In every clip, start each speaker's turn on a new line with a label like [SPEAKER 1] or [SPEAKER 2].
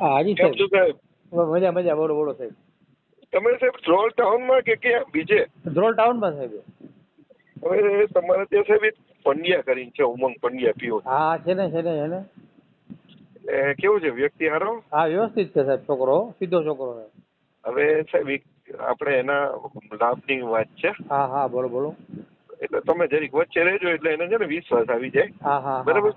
[SPEAKER 1] હાજી
[SPEAKER 2] સાહેબ. શું
[SPEAKER 1] સાહેબ? મજા મજા બોલો બોલો સાહેબ.
[SPEAKER 2] તમે સાહેબ ધ્રોલ ટાઉનમાં કે ક્યાં? બીજે?
[SPEAKER 1] ધ્રોલ ટાઉનમાં સાહેબ.
[SPEAKER 2] હવે તમારે ત્યાં સાહેબ એક પંડ્યા કરીને છે ઉમંગ પંડ્યા પીઓ.
[SPEAKER 1] હા છે ને છે ને છે ને.
[SPEAKER 2] કેવું છે વ્યક્તિ હારો
[SPEAKER 1] હા વ્યવસ્થિત છે સાહેબ છોકરો સીધો છોકરો
[SPEAKER 2] હવે સાહેબ આપણે એના લાભની વાત છે.
[SPEAKER 1] હા હા બોલો બોલો.
[SPEAKER 2] એટલે તમે જરીક વચ્ચે રહેજો એટલે એને છે ને વિશ્વાસ આવી જાય.
[SPEAKER 1] હા હા
[SPEAKER 2] બરાબર.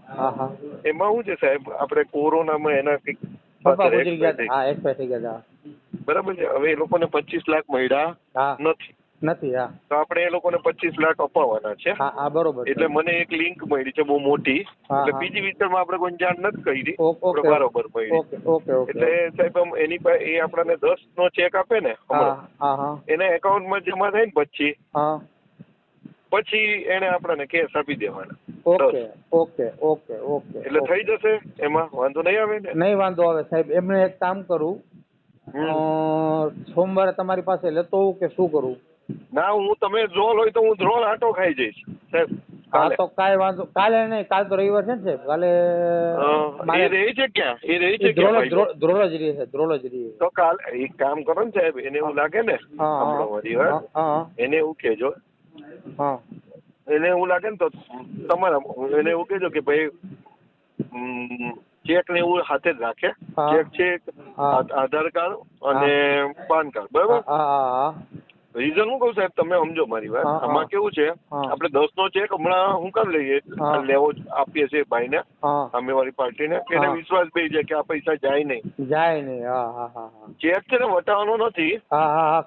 [SPEAKER 2] એમાં શું છે સાહેબ આપણે કોરોનામાં એના કંઈક
[SPEAKER 1] પપ્પા ગુજરી ગયા હા એક્સપાયર થઈ ગયા હતા
[SPEAKER 2] બરાબર છે હવે એ લોકોને પચીસ લાખ મળ્યા નથી.
[SPEAKER 1] નથી હા.
[SPEAKER 2] તો આપણે એ લોકોને પચીસ લાખ અપાવવાના છે.
[SPEAKER 1] હા હા બરોબર
[SPEAKER 2] એટલે મને એક લિંક મળી છે બહુ મોટી. એટલે. બીજી વિસ્તારમાં આપણે કોઈ જાણ નથી કરી. બરોબર મળી. એટલે સાહેબ એની પાસે એ આપણને દસ નો ચેક આપે ને
[SPEAKER 1] એના એકાઉન્ટ
[SPEAKER 2] એના એકાઉન્ટમાં જમા થાય ને પછી. પછી એને આપણને કેશ આપી દેવાના.
[SPEAKER 1] ઓકે ઓકે ઓકે ઓકે
[SPEAKER 2] એટલે થઈ જશે? એમાં વાંધો નહીં આવે ને?
[SPEAKER 1] નહીં વાંધો આવે સાહેબ એમને એક કામ કરું. સોમવારે તમારી પાસે લેતો હોઉં કે શું કરું?
[SPEAKER 2] ના હું તમે ઝોલ હોય તો હું ધ્રોલ આટો ખાઈ જઈશ. સાહેબ
[SPEAKER 1] હા તો કાંઈ વાંધો કાલે નહીં કાલ તો રવિવાર છે ને સાહેબ? કાલે
[SPEAKER 2] એ રહી છે ક્યાં? એ રહે છે
[SPEAKER 1] ધ્રોલ
[SPEAKER 2] ક્યાં
[SPEAKER 1] જ- ધ્રોલ- ધ્રોલ જ રહે છે ધ્રોલ જ રહે
[SPEAKER 2] તો કાલ એક કામ કરો ને સાહેબ એને એવું લાગે ને
[SPEAKER 1] હા હા.
[SPEAKER 2] એને એવું કહેજો.
[SPEAKER 1] હા.
[SPEAKER 2] એને એવું લાગે ને તો તમારા એને એવું કહેજો કે ભાઈ ચેક ને એવું હાથે જ રાખે. ચેક છે આધાર કાર્ડ અને પાન કાર્ડ બરાબર? રીઝન હું કહું સાહેબ? તમે સમજો મારી વાત. આમાં કેવું છે. આપણે દસ નો ચેક હમણાં હું કરી લઈએ લેવો આપીએ છીએ ભાઈને
[SPEAKER 1] અમે
[SPEAKER 2] વાળી પાર્ટી ને એને. વિશ્વાસ બેસી જાય કે આ પૈસા જાય નહીં.
[SPEAKER 1] જાય નહીં.
[SPEAKER 2] ચેક છે ને વટાવવાનો નથી.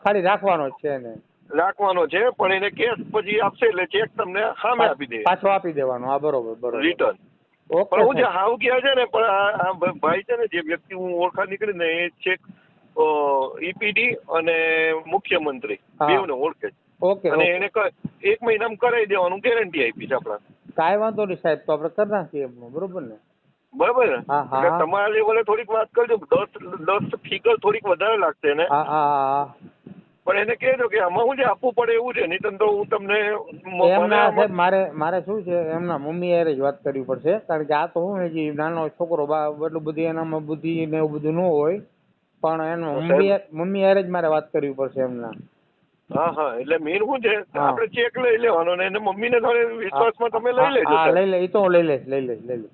[SPEAKER 1] ખાલી રાખવાનો છે ને
[SPEAKER 2] રાખવાનો છે પણ એને કેશ પછી આપશે એટલે ચેક તમને સામે આપી દે.
[SPEAKER 1] પાછો આપી દેવાનો. હા બરોબર બરોબર.
[SPEAKER 2] રિટર્ન પણ હું જે. હાવ ગયા છે ને પણ આ ભાઈ છે ને જે વ્યક્તિ હું ઓળખા નીકળી ને એ ચેક ઈપીડી અને મુખ્યમંત્રી. બેવને ઓળખે છે.
[SPEAKER 1] ઓકે
[SPEAKER 2] અને એને એક મહિનામાં કરાવી દેવાનું ગેરંટી આપી છે આપણા.
[SPEAKER 1] કાંઈ વાંધો નહીં સાહેબ તો આપણે કરી નાખીએ એમનું બરોબર ને?
[SPEAKER 2] બરાબર ને. એટલે તમારા લેવલે થોડીક વાત કરજો દસ દસ ફિગર થોડીક વધારે લાગશે
[SPEAKER 1] હા હા હા.
[SPEAKER 2] પણ એને કહેજો કે આમાં હું જે આપવું પડે એવું છે નહીં તો હું તમને
[SPEAKER 1] એમના સાહેબ મારે મારે શું છે એમના મમ્મી હારે જ વાત કરવી પડશે કારણ કે આ તો હું હજી નાનો છોકરો એટલું બધી એનામાં બુદ્ધિ ને એવું બધું ન હોય પણ એનો મમ્મી મમ્મી યારે જ મારે વાત કરવી પડશે એમના.
[SPEAKER 2] હા હા એટલે મેન શું છે. આપણે ચેક લઈ લેવાનો ને એને મમ્મીને થોડે વિશ્વાસમાં તમે લઈ લેજો
[SPEAKER 1] હા લઈ લે એ તો લઈ લઈશ લઈ લઈશ લઈ લઈ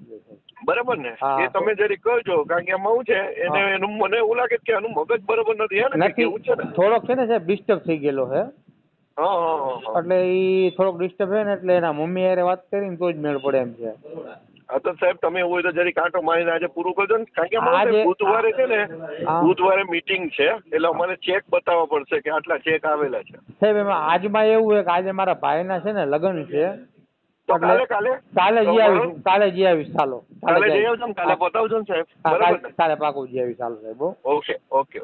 [SPEAKER 2] બરાબર ને? એ તમે જરી કરજો કારણ કે એમાં શું છે એને એનું મને એવું લાગે કે આનું મગજ બરોબર નથી હે ને? છે ને?
[SPEAKER 1] થોડોક છે ને સાહેબ ડિસ્ટર્બ થઈ ગયેલો
[SPEAKER 2] હે
[SPEAKER 1] એટલે એ થોડોક ડિસ્ટર્બ છે ને એટલે એના મમ્મી હારે વાત કરીને તો જ મેળ પડે એમ છે.
[SPEAKER 2] તો સાહેબ તમે એવું હોય તો જરી કાંટો મારીને આજે પૂરું કરજો ને. કારણ કે અમારે બુધવારે છે ને બુધવારે મીટિંગ છે એટલે અમારે ચેક બતાવવા પડશે કે આટલા ચેક આવેલા છે.
[SPEAKER 1] સાહેબ એમાં આજમાં એવું છે કે આજે મારા ભાઈના છે ને લગ્ન છે.
[SPEAKER 2] કાલે કાલે?
[SPEAKER 1] કાલે જઈ આવીશ કાલે જઈ આવીશ ચાલો.
[SPEAKER 2] કાલે
[SPEAKER 1] જઈ
[SPEAKER 2] જઈ. આવજો કાલે બતાવજો ને સાહેબ. બરાબર
[SPEAKER 1] કાલે પાકું જઈ આવીશ ચાલો સાહેબ
[SPEAKER 2] ઓકે ઓકે.